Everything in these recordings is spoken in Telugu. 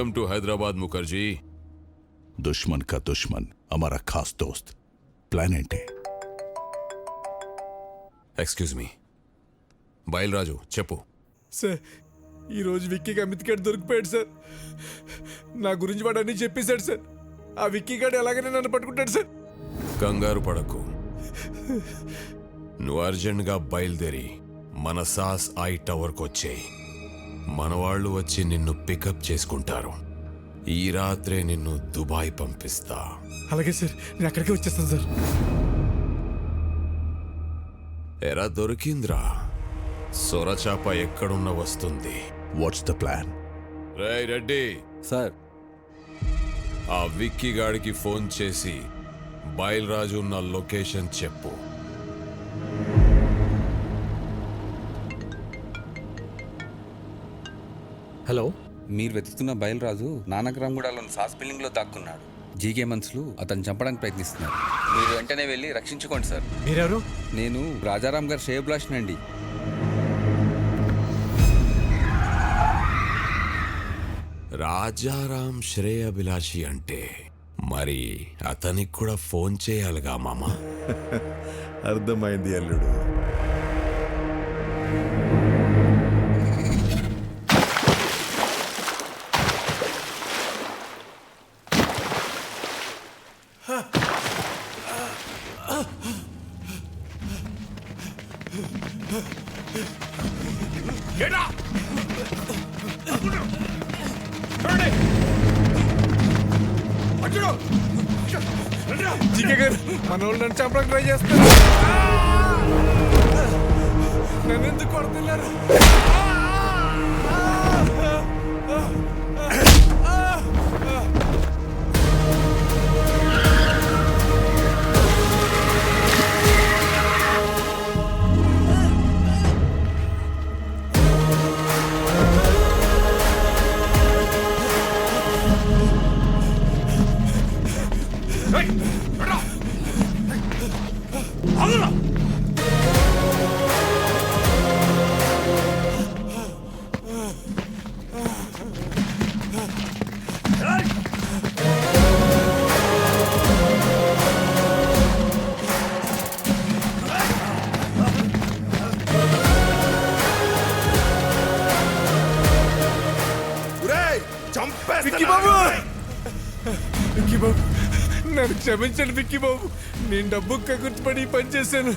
वेलकम टू हैदराबाद मुखर्जी दुश्मन का दुश्मन हमारा खास दोस्त ప్లాన్ ఏంటి ఎక్స్క్యూజ్ మీ బయలురాజు చెప్పు సార్ ఈరోజు విక్కీకి అమిత్ గడ్ దొరికిపోయాడు సార్ నా గురించి వాడు అన్నీ చెప్పేశాడు సార్ ఆ విక్కీ గడ్ ఎలాగైనా నన్ను పట్టుకుంటాడు సార్ కంగారు పడకు నువ్వు అర్జెంట్గా బయలుదేరి మన సాస్ ఐ టవర్కి వచ్చేయి మన వాళ్ళు వచ్చి నిన్ను పికప్ చేసుకుంటారు. ఈ రాత్రే నిన్ను దుబాయ్ పంపిస్తా. అలాగే సార్ నేను అక్కడికే వచ్చేస్తాను సార్. ఎరా దొరికింద్రా. సొరచాప ఎక్కడున్న వస్తుంది. వాట్స్ ద ప్లాన్ రే రెడ్డి. సార్. ఆ విక్కీ గాడికి ఫోన్ చేసి బయలురాజు ఉన్న లొకేషన్ చెప్పు. హలో. మీరు వెతుకుతున్న బయలురాజు నానక్రామ్గూడలోని సాస్ బిల్డింగ్లో దాక్కున్నాడు. జీకే మనుషులు అతను చంపడానికి ప్రయత్నిస్తున్నారు. మీరు వెంటనే వెళ్ళి రక్షించుకోండి సార్. మీరెవరు? నేను రాజారాం గారు షేబ్లాషన్ అండి. రాజారాం శ్రేయభిలాషి అంటే మరి అతనికి కూడా ఫోన్ చేయాలిగా మామ? అర్థమైంది అల్లుడు. జీకే గారు మన వాళ్ళు నన్ను చంపడానికి ట్రై చేస్తారు నన్ను ఎందుకు కొడుతున్నారు క్షమించండి విక్కీ బాబు. నేను డబ్బు కగుర్తుపడి ఈ పని చేశాను.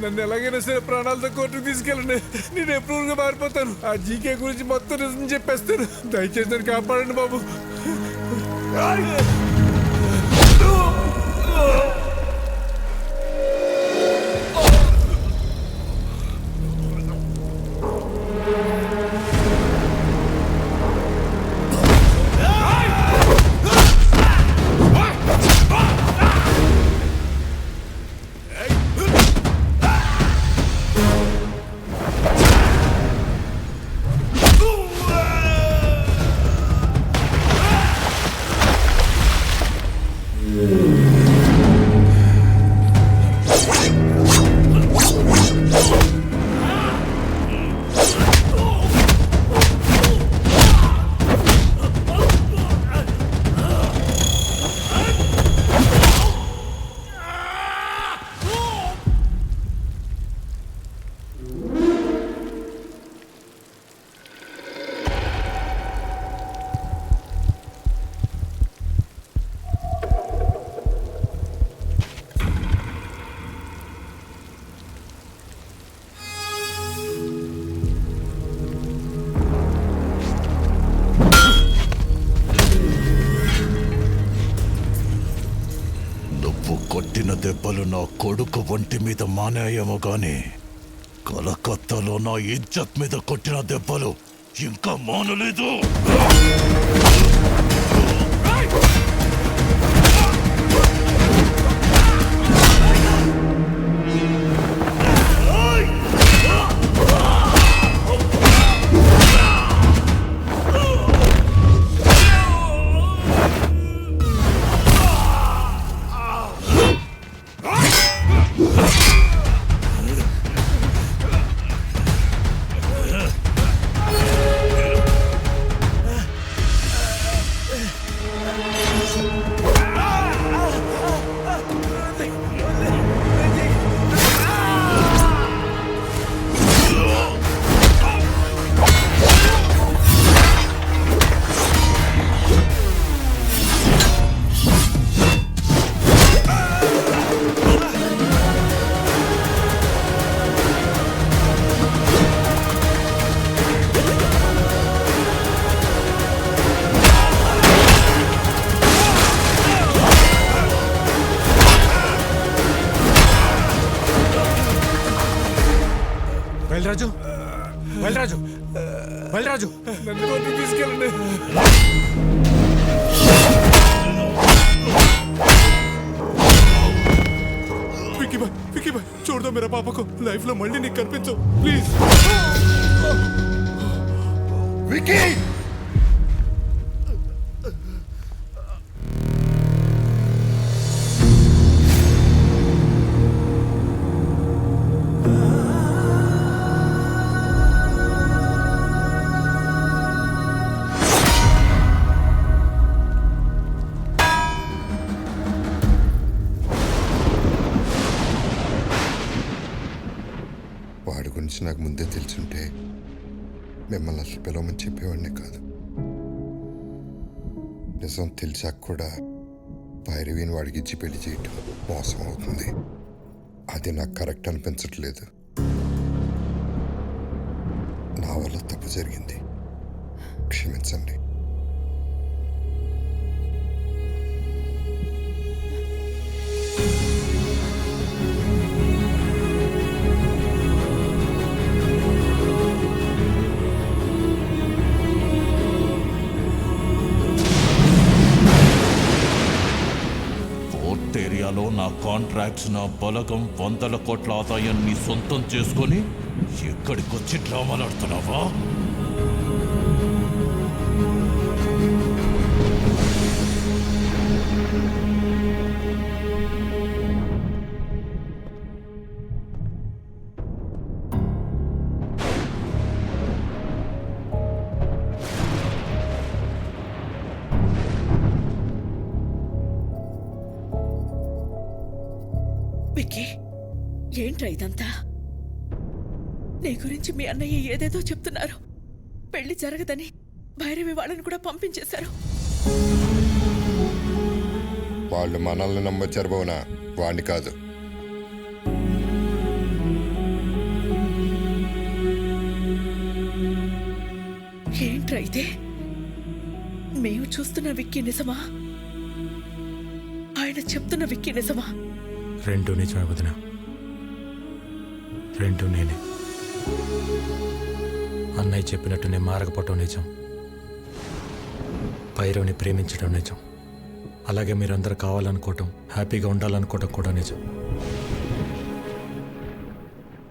నన్ను ఎలాగైనా సరే ప్రాణాలతో కోర్టుకు తీసుకెళ్ళండి. నేను ఎప్పుడుగా మారిపోతాను. ఆ జీకే గురించి మొత్తం నిజం చెప్పేస్తాను. దయచేసి నన్ను కాపాడండి బాబు. నా కొడుకు ఒంటి మీద మానేయేమో గాని కలకత్తాలో నా ఇజ్జత్ మీద కొట్టిన దెబ్బలు ఇంకా మానలేదు. బలరాజు. బలరాజు. బలరాజు. తీసుకెళ్ళండి. చూడదా మీరా పాపకు. లైఫ్లో మళ్ళీ నీకు కనిపించవు. ప్లీజ్. వికీ గురించి నాకు ముందే తెలుసుంటే మిమ్మల్ని అసలు పిలవమని చెప్పేవాడినే కాదు. నిజం తెలిసాక కూడా భైరవిని వాడికి ఇచ్చి పెళ్ళి చేయటం మోసం అవుతుంది. అది నాకు కరెక్ట్ అనిపించట్లేదు. నా వల్ల తప్పు జరిగింది. క్షమించండి. కాంట్రాక్ట్స్ నా బలగం వందల కోట్ల ఆదాయాన్ని సొంతం చేసుకొని ఎక్కడికొచ్చి డ్రామాలాడుతున్నావా? ఏంట్రా ఇదంతా? నీ గురించి మీ అన్నయ్య ఏదేదో చెప్తున్నారు. పెళ్ళి జరగదని భైరవి వాళ్ళని కూడా పంపించేశారు. వాళ్ళు మనల్ని నమ్మొచ్చారు బోనా వాడిని కాదు. ఏంట్రా ఇదే? మేము చూస్తున్న విక్కీ నిజమా? ఆయన చెప్తున్న విక్కీ నిజమా? రెండు నిజమే వదిన. రెండు నేనే. అన్నయ్య చెప్పినట్టు నేను మారకపోవటం నిజం. భైరవ్ని ప్రేమించడం నిజం. అలాగే మీరందరూ కావాలనుకోవటం హ్యాపీగా ఉండాలనుకోవటం కూడా నిజం.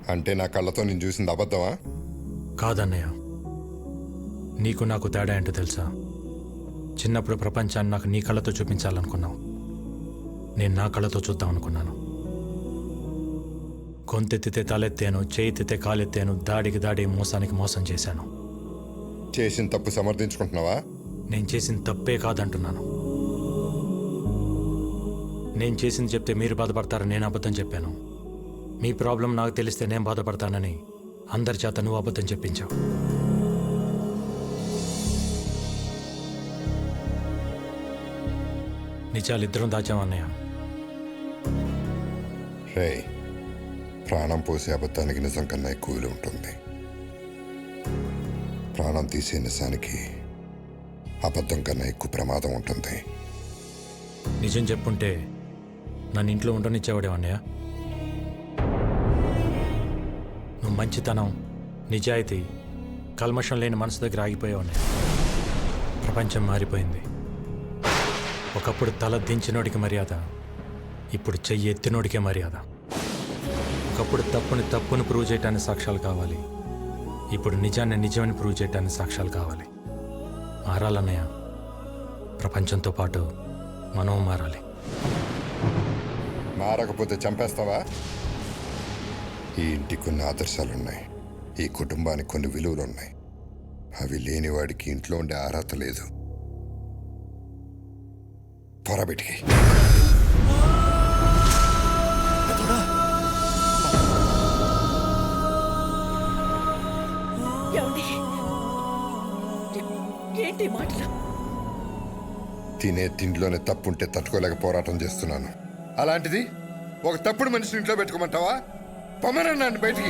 అంటే నా కళ్ళతో నేను చూసింది అబద్ధమా? కాదన్నయ్య. నీకు నాకు తేడా ఏంటో తెలుసా? చిన్నప్పుడు ప్రపంచాన్ని నాకు నీ కళ్ళతో చూపించాలనుకున్నావు. నేను నా కళ్ళతో చూద్దాం అనుకున్నాను గొంతెత్తితే తలెత్తాను చేయితే కాలెత్తాను దాడికి దాడి మోసానికి మోసం చేశాను. చేసిన తప్పు సమర్థించుకుంటున్నావా? నేను చేసిన తప్పే కాదంటున్నాను. నేను చేసింది చెప్తే మీరు బాధపడతారని నేను అబద్ధం చెప్పాను. మీ ప్రాబ్లం నాకు తెలిస్తే నేను బాధపడతానని అందరి చేత నువ్వు అబద్ధం చెప్పించావు. నిజాలు ఇద్దరం దాచామన్నయ్య రే ప్రాణం పోసే అబద్ధానికి నిజం కన్నా ఎక్కువ విలువ ఉంటుంది. ప్రాణం తీసే నిజానికి అబద్ధం కన్నా ఎక్కువ ప్రమాదం ఉంటుంది. నిజం చెప్పుంటే నన్ను ఇంట్లో ఉండనిచ్చేవాడేవన్నయ్య నువ్వు మంచితనం నిజాయితీ కల్మషం లేని మనసు దగ్గర ఆగిపోయేవాడిని. ప్రపంచం మారిపోయింది. ఒకప్పుడు తల దించినోడికి మర్యాద ఇప్పుడు చెయ్యి ఎత్తినోడికే మర్యాద. ఒకప్పుడు తప్పుని తప్పుని ప్రూవ్ చేయటానికి సాక్ష్యాలు కావాలి. ఇప్పుడు నిజాన్ని నిజమని ప్రూవ్ చేయటానికి సాక్ష్యాలు కావాలి. మారాలన్నయ్య ప్రపంచంతో పాటు మనం మారాలి. మారకపోతే చంపేస్తావా? ఈ ఇంటికి కొన్ని ఆదర్శాలున్నాయి. ఈ కుటుంబానికి కొన్ని విలువలు ఉన్నాయి అవి లేని వాడికి ఇంట్లో ఉండే అర్హత లేదు. పొరబెటికి ఏంటి మాటలు? తినే తిండిలోనే తప్పుంటే తట్టుకోలేక పోరాటం చేస్తున్నాను. అలాంటిది ఒక తప్పుడు మనిషిని ఇంట్లో పెట్టుకోమంటావా? పొమ్మనండి బయటికి.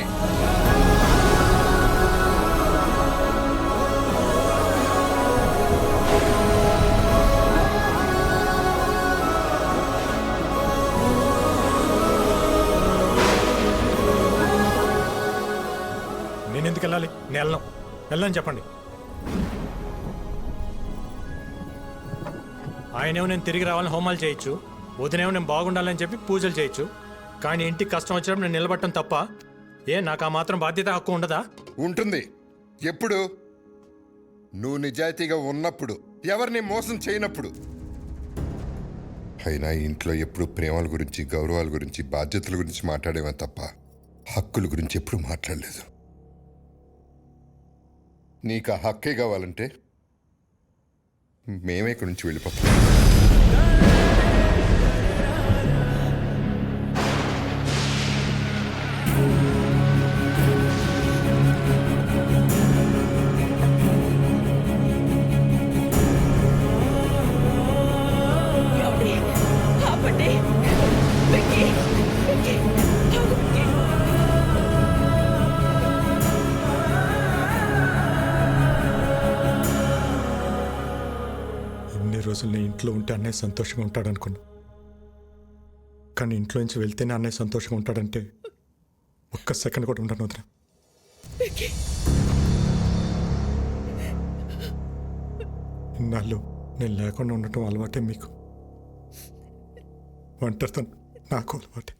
తీసుకెళ్ళాలి. నేను వెళ్ళను వెళ్ళని చెప్పండి. ఆయనేమో నేను తిరిగి రావాలని హోమాలు చేయొచ్చు. వదినేమో నేను బాగుండాలని చెప్పి పూజలు చేయొచ్చు. కానీ ఇంటికి కష్టం వచ్చినప్పుడు నేను నిలబట్టం తప్ప ఏ నాకు ఆ మాత్రం బాధ్యత హక్కు ఉండదా? ఉంటుంది. ఎప్పుడు? నువ్వు నిజాయితీగా ఉన్నప్పుడు ఎవరిని మోసం చేయనప్పుడు. అయినా ఇంట్లో ఎప్పుడు ప్రేమల గురించి గౌరవాల గురించి బాధ్యతల గురించి మాట్లాడేవా తప్ప హక్కుల గురించి ఎప్పుడు మాట్లాడలేదు. నీకు ఆ హక్కే కావాలంటే మేమే ఇక్కడి నుంచి వెళ్ళిపోతాం. రోజులు నేను ఇంట్లో ఉంటే అన్నయ్య సంతోషంగా ఉంటాడు అనుకున్నా కానీ ఇంట్లో నుంచి వెళ్తేనే అన్నయ్య సంతోషంగా ఉంటాడంటే ఒక్క సెకండ్ కూడా ఉండను వదిన. ఇన్నాళ్ళు నేను లేకుండా ఉండటం అలవాటే మీకు. ఒంటరితో నాకు అలవాటే.